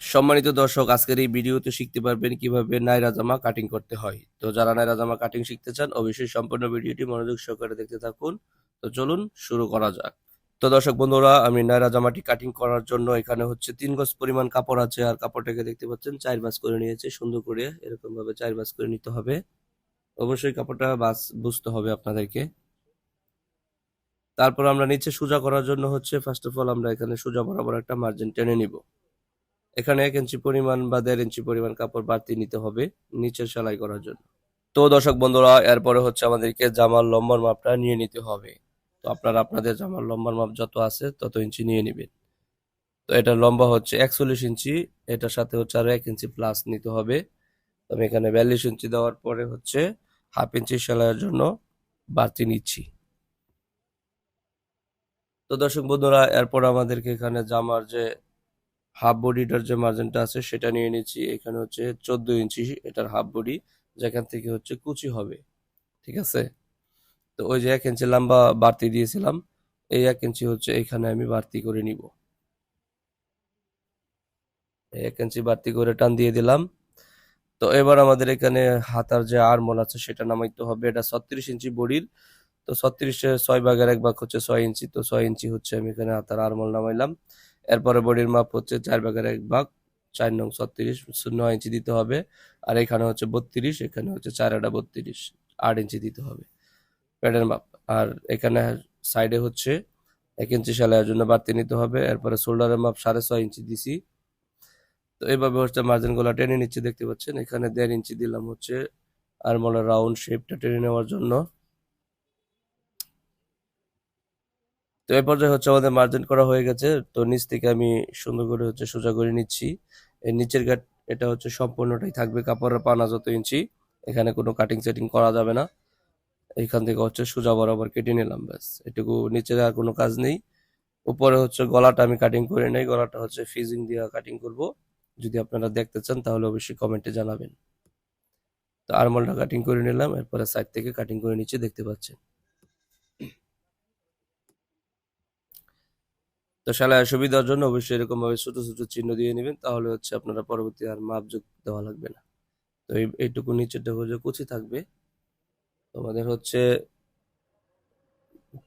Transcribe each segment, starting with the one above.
সম্মানিত দর্শক, আজকের এই ভিডিওতে শিখতে পারবেন কীভাবে নাইরা জামা কাটিং করতে হয়। তো যারা নাইরা জামা কাটিং শিখতে চান, অবশ্যই সম্পূর্ণ ভিডিওটি মনোযোগ সহকারে দেখতে থাকুন। তো চলুন শুরু করা যাক। তো দর্শক বন্ধুরা, আমি নাইরা জামাটি কাটিং করার জন্য এখানে হচ্ছে তিন গজ পরিমাণ কাপড় আছে, আর কাপড়টাকে দেখতে পাচ্ছেন চার বাস করে নিয়েছে, সুন্দর করে এরকম ভাবে চার বাস করে নিতে হবে। অবশ্যই কাপড়টা বাস বুঝতে হবে আপনাদেরকে। তারপর আমরা নিচে সোজা করার জন্য হচ্ছে ফার্স্ট অফ অল আমরা এখানে সোজা বরাবর একটা মার্জিন টেনে নিব। এখানে এক ইঞ্চি পরিমাণ বা দেড় ইঞ্চি পরিমাণ কাপড় বাড়তি নিতে হবে নিচের সেলাই করার জন্য। তো দর্শক বন্ধুরা, এরপরে হচ্ছে আমাদেরকে জামার লম্বার মাপটা নিয়ে নিতে হবে। তো আপনারা আপনাদের জামার লম্বার মাপ যত আছে তত ইঞ্চি নিয়ে নেবেন। তো এটা লম্বা হচ্ছে একচল্লিশ ইঞ্চি, এটার সাথে হচ্ছে আরও এক ইঞ্চি প্লাস নিতে হবে। তো আমি এখানে বিয়াল্লিশ ইঞ্চি দেওয়ার পরে হচ্ছে হাফ ইঞ্চি সেলাইয়ের জন্য বাড়তি নিচ্ছি। তো দর্শক বন্ধুরা, এরপর আমাদেরকে এখানে জামার যে হাফ বডিটার যে মার্জিনটা আছে, সেটা নিয়ে নিচ্ছি। এখানে হচ্ছে চোদ্দ ইঞ্চি এটার হাফ বডি যেখান থেকে হচ্ছে কুচি হবে। ঠিক আছে? তো ওই যে এক ইঞ্চি লম্বা বাড়তি দিয়েছিলাম, এই এক ইঞ্চি হচ্ছে এখানে আমি বাড়তি করে নিব। এক ইঞ্চি বাড়তি করে টান দিয়ে দিলাম। তো এবার আমাদের এখানে হাতার যে আরমোল আছে, সেটা নামাইতে হবে। এটা ছত্রিশ ইঞ্চি বডির। তো ছত্রিশে ছয় ভাগের এক ভাগ হচ্ছে ছয় ইঞ্চি। তো ছয় ইঞ্চি হচ্ছে আমি এখানে হাতার আরমোল নামাইলাম। এরপরে বডির মাপ হচ্ছে চার ভাগের এক ভাগ, চার নং ছত্রিশ নয় ইঞ্চি দিতে হবে। আর এখানে হচ্ছে বত্রিশ, এখানে হচ্ছে চার আটা বত্রিশ, আট ইঞ্চি দিতে হবে। প্যাডের মাপ। আর এখানে সাইডে হচ্ছে এক ইঞ্চি সেলাইয়ের জন্য বাড়তি নিতে হবে। এরপরে শোল্ডারের মাপ সাড়ে ছয় ইঞ্চি দিছি। তো এইভাবে হচ্ছে মার্জিনগুলা টেনে নিচ্ছে, দেখতে পাচ্ছেন? এখানে দেড় ইঞ্চি দিলাম হচ্ছে আরমোলের রাউন্ড শেপটা টেনে নেওয়ার জন্য তো এই পর্যায়ে হচ্ছে আমাদের মার্জিন করা হয়ে গেছে। তো নিচ থেকে আমি সুন্দর করে হচ্ছে সোজা করে নিচ্ছি। এর নিচের গাট এটা হচ্ছে সম্পূর্ণটাই থাকবে কাপড়ের পানা যত ইঞ্চি। এখানে কোনো কাটিং সেটিং করা যাবে না। এখান থেকে হচ্ছে সোজা বরাবর কেটে নিলাম, ব্যাস। এটুকু নিচে আর কোনো কাজ নেই। উপরে হচ্ছে গলাটা আমি কাটিং করে নেই, গলাটা হচ্ছে ফিজিং দিয়ে কাটিং করব। যদি আপনারা দেখতে চান, তাহলে অবশ্যই কমেন্টে জানাবেন। তো আরমলটা কাটিং করে নিলাম, এরপরে সাইড থেকে কাটিং করে নিচে দেখতে পাচ্ছেন। তো সেলাইয়ের সুবিধার জন্য অবশ্যই এরকম ভাবে ছোট ছোট চিহ্ন দিয়ে নেবেন, তাহলে হচ্ছে আপনারা পরবর্তী আর মাপ যোগ দেওয়া লাগবে না। তো এই, এইটুকু নিচেরটা হচ্ছে কুচি থাকবে, তোমাদের হচ্ছে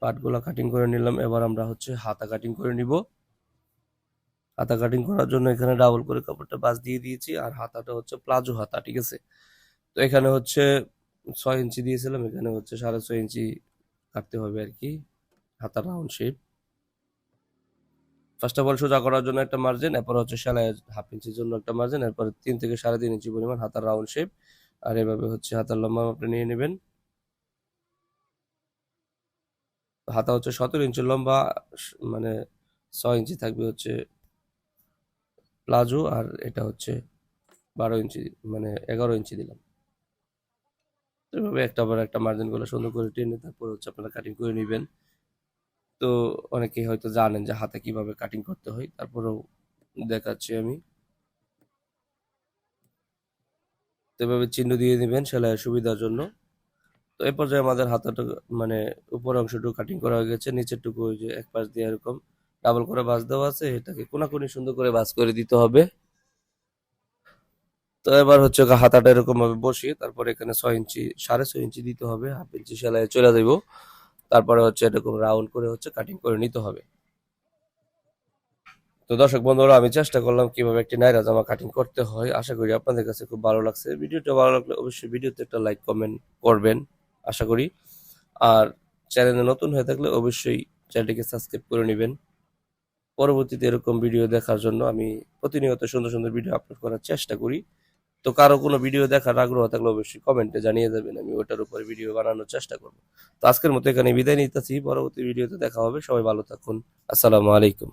পাটগুলা কাটিং করে নিলাম, এবার আমরা হচ্ছে হাতা কাটিং করে নিব। হাতা কাটিং করার জন্য এখানে ডাবল করে কাপড়টা বাস দিয়ে দিয়েছি, আর হাতাটা হচ্ছে প্লাজো হাতা, ঠিক আছে? তো এখানে হচ্ছে ছয় ইঞ্চি দিয়েছিলাম, এখানে হচ্ছে সাড়ে ছয় ইঞ্চি কাটতে হবে আর কি হাতা round shape first of all সোজা করার জন্য একটা মার্জিন এরপর হচ্ছে সেলাই হাফ ইঞ্চির জন্য একটা মার্জিন এরপর তিন থেকে সাড়ে তিন ইঞ্চি পরিমাণ হাতার রাউন্ড শেপ আর এভাবে হচ্ছে হাতার লম্বা আপনি নিয়ে নেবেন। হাতা হচ্ছে সতেরো ইঞ্চি লম্বা মানে ছয় ইঞ্চি থাকবে হচ্ছে প্লাজো, আর এটা হচ্ছে বারো ইঞ্চি মানে এগারো ইঞ্চি দিলাম। এভাবে একটা পর একটা মার্জিনগুলো সুন্দর করে টেনে তারপর হচ্ছে আপনারা কাটিং করে নেবেন। তো অনেকেই হয়তো জানেন যে হাতে কীভাবে কাটিং করতে হয়, তারপরেও দেখাচ্ছি আমি। এভাবে চিহ্ন দিয়ে দিবেন সেলাইয়ের সুবিধার জন্য। তো এই পর্যায়ে আমাদের হাতাটা মানে উপর অংশটুকু কাটিং করা হয়ে গেছে, নিচেরটুকু ওই যে এক পাশ দিয়ে এরকম ডাবল করে বাস দেওয়া আছে, এটাকে কোনাকুনি সুন্দর করে বাস করে দিতে হবে। তো এবার হচ্ছে হাতাটা এরকম ভাবে বসিয়ে তারপরে এখানে ছয় ইঞ্চি, সাড়ে ছয় ইঞ্চি দিতে হবে, হাফ ইঞ্চি সেলাই চলে দেব তারপরে হচ্ছে এরকম রাউন্ড করে হচ্ছে কাটিং করে নিতে হবে। তো দর্শক বন্ধুরা, আমি চেষ্টা করলাম কীভাবে একটি নাইরা জামা কাটিং করতে হয়। আশা করি আপনাদের কাছে খুব ভালো লাগছে। ভিডিওটা ভালো লাগলে অবশ্যই ভিডিওতে একটা লাইক কমেন্ট করবেন, আশা করি। আর চ্যানেলে নতুন হয়ে থাকলে অবশ্যই চ্যানেলটিকে সাবস্ক্রাইব করে নেবেন। পরবর্তীতে এরকম ভিডিও দেখার জন্য আমি প্রতিনিয়ত সুন্দর সুন্দর ভিডিও আপলোড করার চেষ্টা করি। তো কারও কোনো ভিডিও দেখার আগ্রহ থাকলে অবশ্যই কমেন্টে জানিয়ে দেবেন, আমি ওটার উপরে ভিডিও বানানোর চেষ্টা করব। তো আজকের মতো এখানে বিদায় নিতেছি, পরবর্তী ভিডিওতে দেখা হবে, সবাই ভালো থাকুন, আসসালামু আলাইকুম।